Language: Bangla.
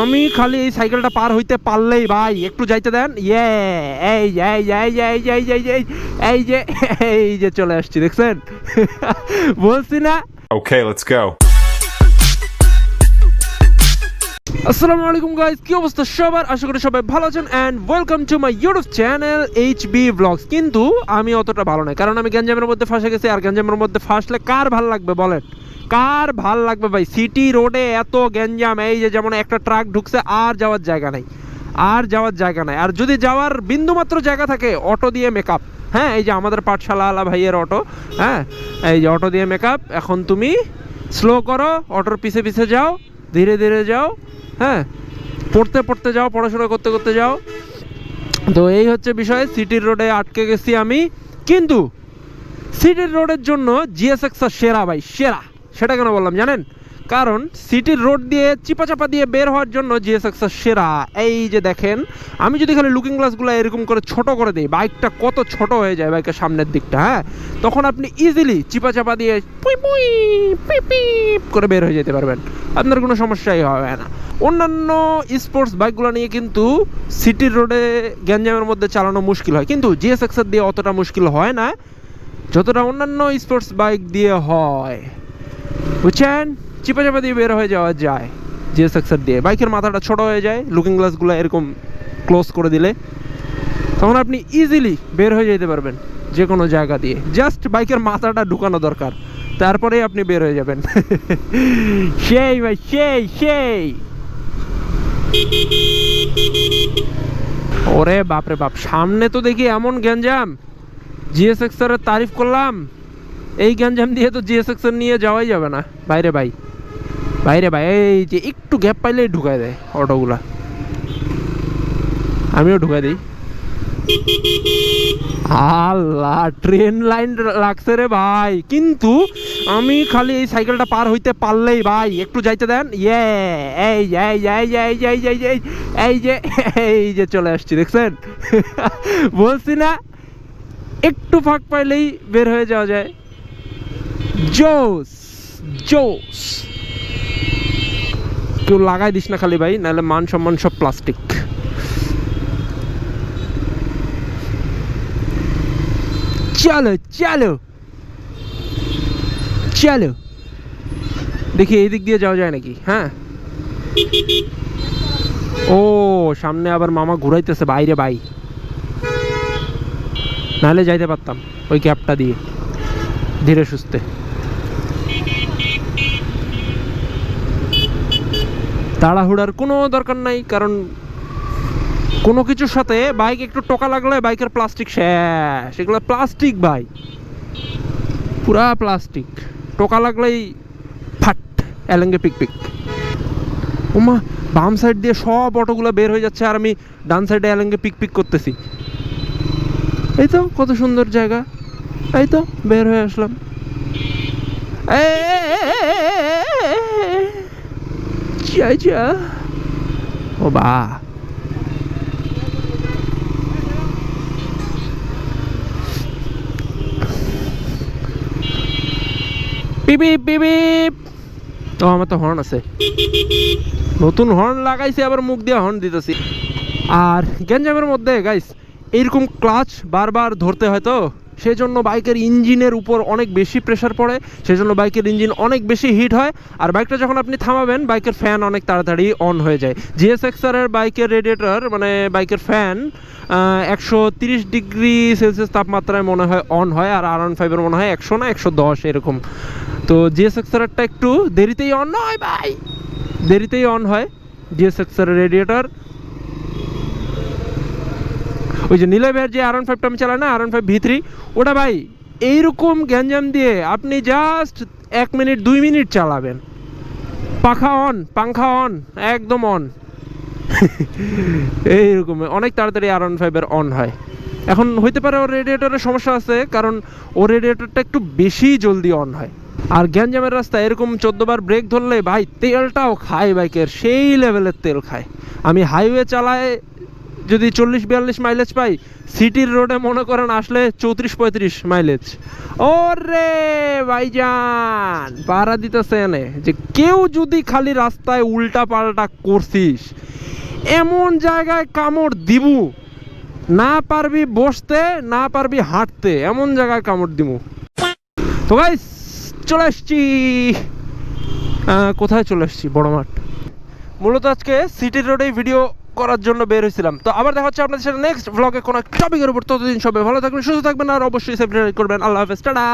আমি খালি এই সাইকেলটা পার হইতে পারলেই ভাই একটু যাইতে দেন। ইয়ে এই যে এই যে এই যে এই যে এই যে এই এই যে এই যে চলে আসছি দেখছেন? বলছি না? Okay, let's go. আসসালামু আলাইকুম গাইস কি অবস্থা সবার? আশা করি সবাই ভালো আছেন and welcome to my YouTube channel H B vlogs কিন্তু আমি অতটা ভালো নয় কারণ আমি গ্যাঞ্জামের মধ্যে ফাঁসে গেছি আর গ্যাঞ্জামের মধ্যে ফাঁসলে কার ভালো লাগবে বলেন? কার ভালো লাগবে ভাই? সিটি রোডে এত গ্যাঞ্জাম, এই যে যেমন একটা ট্রাক ঢুকছে, আর যাওয়ার জায়গা নাই। আর যাওয়ার জায়গা নাই। আর যদি যাওয়ার বিন্দুমাত্র জায়গা থাকে অটো দিয়ে মেকআপ হ্যাঁ এই যে আমাদের পাঠশালা আলা ভাইয়ের অটো হ্যাঁ এই যে অটো দিয়ে মেকআপ এখন তুমি স্লো করো অটোর পিছে পিছে যাও, ধীরে ধীরে যাও হ্যাঁ পড়তে পড়তে যাও, পড়াশোনা করতে করতে যাও। তো এই হচ্ছে বিষয় সিটির রোডে আটকে গেছি আমি। কিন্তু সিটির রোডের জন্য জিএসএক্স সেরা ভাই, সেরা। সেটা কেন বললাম জানেন? কারণ সিটির রোড দিয়ে চিপা চাপা দিয়ে বের হওয়ার জন্য জিএসএক্স সেরা। এই যে দেখেন, আমি যদি খালি লুকিং গ্লাসগুলো এরকম করে ছোট করে দিই, বাইকটা কত ছোট হয়ে যায় বাইকের সামনের দিকটা হ্যাঁ? তখন আপনি ইজিলি চিপা চাপা দিয়ে পুই পুই পিপ পিপ করে বের হয়ে যেতে পারবেন। আপনার কোনো সমস্যাই হবে না। অন্যান্য স্পোর্টস বাইকগুলো নিয়ে কিন্তু সিটির রোডে গ্যাঞ্জামের মধ্যে চালানো মুশকিল হয়। কিন্তু জিএসএক্সের দিয়ে অতটা মুশকিল হয় না। যতটা অন্যান্য স্পোর্টস বাইক দিয়ে হয়। বুঝছেন চিপা চাপা দিয়ে বের হয়ে যাওয়া যায় জিএসএক্সের দিয়ে। বাইকের মাথাটা ছোট হয়ে যায় লুকিং গ্লাসগুলো এরকম ক্লোজ করে দিলে। তখন আপনি ইজিলি বের হয়ে যেতে পারবেন যে কোনো জায়গা দিয়ে। জাস্ট বাইকের মাথাটা ঢুকানো দরকার, তারপরেই আপনি বের হয়ে যাবেন। সেই ভাই, সেই সেই। ওরে বাপরে বাপ, সামনে তো দেখি এমন গ্যাঞ্জাম। জিএসএক্স এর তারিফ করলাম। এই গ্যাঞ্জাম দিয়ে তো জিএসএক্স এর নিয়ে যাওয়াই যাবে না। বাইরে ভাই। বাইরে ভাই, এই যে একটু গ্যাপ পাইলেই ঢুকায় দেয় অটোগুলা। আমিও ঢুকাই দিই। আল্লাহ ট্রেন লাইন লাগছে রে ভাই। কিন্তু আমি খালি এই সাইকেলটা পার হইতে পারলেই ভাই, একটু যাইতে দেন। ইয়ে এই এই এই যে, এই এই এই এই যে এই যে চলে আসছি, দেখছেন? বলছি না, একটু ফাঁক পাইলেই বের হয়ে যাওয়া যায়। জোস জোস। কেউ লাগাই দিস না খালি ভাই, নাহলে মান সম্মান সব প্লাস্টিক চলো চলো। চলো। দেখি এই দিক দিয়ে যাওয়া যায় নাকি হ্যাঁ? ও, সামনে আবার মামা ঘুরাইতেছে, বাইরে ভাই নাহলে যাইতে পারতাম, ওই ক্যাবটা দিয়ে, ধীরে সুস্থে। তাড়াহুড়ার কোনো দরকার নাই, কারণ কোনো কিছুর সাথে বাইক একটু টোকা লাগলে বাইকের প্লাস্টিক শেষ। এগুলো প্লাস্টিক ভাই। পুরা প্লাস্টিক। টোকা লাগলেই ফাট, এলেঙ্গে পিক পিক ওমা বাম সাইড দিয়ে সব অটোগুলো বের হয়ে যাচ্ছে আর আমি ডান সাইডে এলেঙ্গে পিক পিক করতেছি। এই তো, কত সুন্দর জায়গা। এই তো, বের হয়ে আসলাম। যা পিপিপ পিপিপ ও আমার তো হর্ন আছে। নতুন হর্ন লাগাইছি, আবার মুখ দিয়ে হর্ন দিতেছি। আর গ্যাঞ্জামের মধ্যে গাইস এইরকম ক্লাচ বারবার ধরতে হয় তো? সেই জন্য বাইকের ইঞ্জিনের উপর অনেক বেশি প্রেশার পড়ে সেই জন্য বাইকের ইঞ্জিন অনেক বেশি হিট হয়, আর বাইকটা যখন আপনি থামাবেন, বাইকের ফ্যান অনেক তাড়াতাড়ি অন হয়ে যায়। জিএসএক্সারের বাইকের রেডিয়েটর মানে বাইকের ফ্যান একশো তিরিশ ডিগ্রি সেলসিয়াস তাপমাত্রায় মনে হয় অন হয়, আর আর ওয়ান ফাইভের মনে হয় একশো না, একশো দশ এরকম। তো জিএসএক্সারটা একটু দেরিতেই অন হয় ভাই! দেরিতেই অন হয় জিএসএক্সারের রেডিয়েটর ওই যে নীলবের যে আর ফাইভটা আমি চালাই না আর ফাইভ ভি থ্রি ওটা ভাই এইরকম গ্যাঞ্জাম দিয়ে আপনি জাস্ট এক মিনিট, দুই মিনিট চালাবেন। পাখা অন পাংখা অন একদম অন এইরকম, অনেক তাড়াতাড়ি আর ওয়ান ফাইভের অন হয়। এখন হইতে পারে ওর রেডিয়েটারের সমস্যা আছে, কারণ ওর রেডিয়েটারটা একটু বেশি জলদি অন হয়। আর গ্যাঞ্জামের রাস্তা এরকম চোদ্দবার ব্রেক ধরলে ভাই তেলটাও খায় বাইকের, সেই লেভেলের তেল খায়। আমি হাইওয়ে চালায় যদি চল্লিশ বিয়াল্লিশ মাইলেজ পাই সিটির রোডে মনে করেন আসলে চৌত্রিশ পঁয়ত্রিশ মাইলেজ ওরে ভাইজান, পাড়া দিতেছে এনে যে কেউ যদি খালি রাস্তায় উল্টা পাল্টা করছিস, এমন জায়গায় কামড় দিবু না পারবি বসতে, না পারবি হাঁটতে, এমন জায়গায় কামড় দিবু তো ভাই চলে আসছি কোথায় চলে আসছি বড় মাঠ মূলত আজকে সিটি রোডে ভিডিও করার জন্য বের হয়েছিলাম। তো আবার দেখা হচ্ছে আপনাদের সাথে নেক্সট ব্লগে কোনো টপিকের উপর। ততদিন সবাই ভালো থাকবেন, সুস্থ থাকবেন, আর অবশ্যই সাবস্ক্রাইব করবেন আল্লাহ হাফেজ, টাটা!